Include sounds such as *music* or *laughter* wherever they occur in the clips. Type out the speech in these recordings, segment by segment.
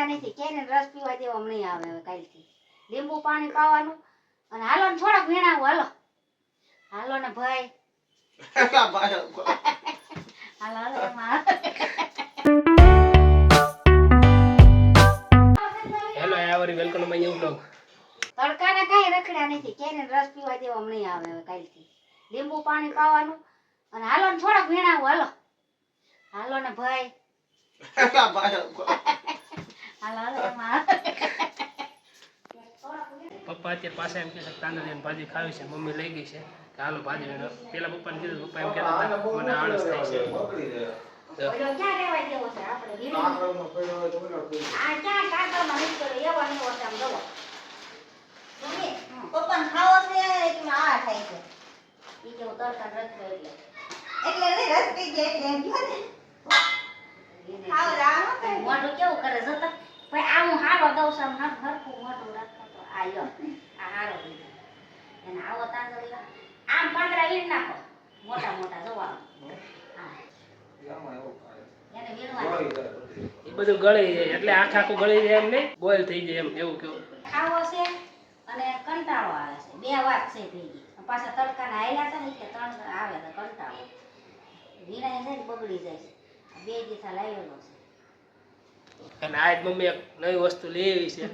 રખડ્યા નથી કેને રસ પીવા દેવો આમ નહીં આવે હવે કાલથી. લીંબુ પાણી પાવાનું અને હાલો ને થોડાક વીણાવું હાલો. હાલો ને ભાઈ. *laughs* હાલો હાલો એમાં હેલો. આવરી વેલકમ માય ન્યુ બ્લોગ. તડકાને કાંઈ રખડ્યા નથી કેને રસ પીવા દેવો આમ નહીં આવે હવે કાલથી. લીંબુ પાણી પાવાનું અને હાલો ને થોડાક વીણાવું હાલો. હાલો ને ભાઈ. *laughs* પપ્પા અત્યારે પાસે એમ કહે છે કે તાંદળિયાની ભાજી ખાવી છે મમ્મી લઈ ગઈ છે. કે હાલો ભાજી પેલા પપ્પાને કીધું પપ્પા એમ કહેતા હતા મને આળસ થાય છે. એટલે. રસ પી એટલે. મોઢું કેવું કરે જો તો ભાઈ આ હું હારો દઉં છું આમ હર હરખું મોઢું રાખો તો આ લ્યો આ હારો એને આવો તાંદળિયો આમ પાંદડા વીણ નાખો. મોટા મોટા જોવા હા. એને વીણવા દે. એ બધું ગળી જાય. એટલે આખે આખું ગળી જાય એમ નહીં? બોઇલ થઈ જાય એમ એવું કેવું ખાવો છે અને કંટાળો આવે છે. બે વાત છે ભેગી. પાછા તડકાના આયલા છે ને કે ત્રણ આવે તો કંટાળો. વીણાઈ જાય બગડી જાય છે. બે દિવસા લાવેલો છે. અને આજ મમ્મી એક નવી વસ્તુ લઈ આવી છે.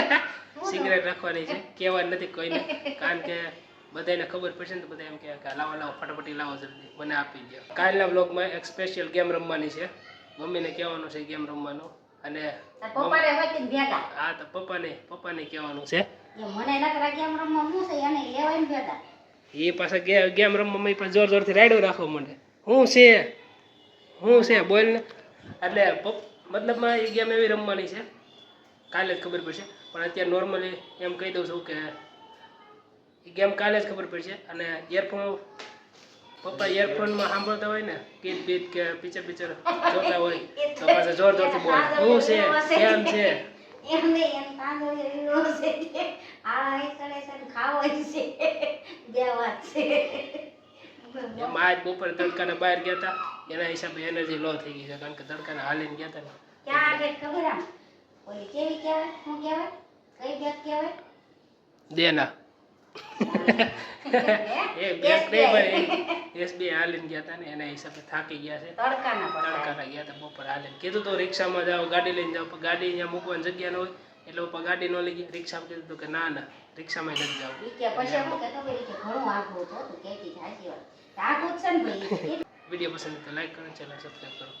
*laughs* સિગરેટ રાખવાની છે. કહેવાની નથી કોઈને કારણ કે બધાને ખબર પડશે ને તો બધા એમ કે લાવો લાવો ફટાફટી લાવો જલ્દી. મને આપી દો કાલના બ્લોગમાં એક સ્પેશિયલ ગેમ રમવાની છે. મમ્મીને કહેવાનું છે ગેમ રમવાનું. અને હા તો પપ્પાને પપ્પાને કહેવાનું છે. એ હું પાછા ગેમ રમવા મમ્મી પાસે જોર જોરથી રાયડો રાખવા માંડે. શું છે? હું છે? બોલ ને. એટલે મતલબમાં એ ગેમ એવી રમવાની છે. કાલે જ ખબર પડશે. પણ અત્યારે નોર્મલી એમ કહી દઉં છું કે એ ગેમ કાલે જ ખબર પડશે. અને ઇયરફોન પપ્પા ઇયરફોનમાં સાંભળતા હોય ને ગીત બીત કે પિક્ચર પિક્ચર જોતા હોય *laughs* તો પાછા જોર જોરથી બોલે શું છે? કેમ છે? *laughs* નહીં એમ તાંદળીઓ વીણો છે આ એક કરે ને ખાવો છે. બે વાત છે. એમાં આજ બપોરે તડકાના બહાર ગયા હતા. એના હિસાબે એનર્જી લો થઈ ગઈ છે. કારણ કે તડકાને હાલીને ગયા હતા ને. ક્યાં આગળ ખબર આમ? ઓલી કેવી કહેવાય? શું કહેવાય? કઈ બેગ કહેવાય? દેના. એ? બેંક નહીં પણ હાલીને ગયા હતા ને. એના હિસાબે થાકી ગયા છે. તડકાના તડકાના ગયા હતા બપોર હાલીને. કીધું તો રિક્ષામાં જાઓ ગાડી લઈને જાઓ. ગાડી અહીંયા મૂકવાની જગ્યા ન હોય. એટલે પપ્પા ગાડી ન લઈ ગયા. રિક્ષામાં કીધું હતું કે ના ના. રિક્ષામાં નથી જાવ. પછી ઘણું આઘું હતું. આઘું છે ને ભાઈ વીડિયો પસંદ તો લાઈક કરો ચેનલ સબસ્ક્રાઈબ કરો.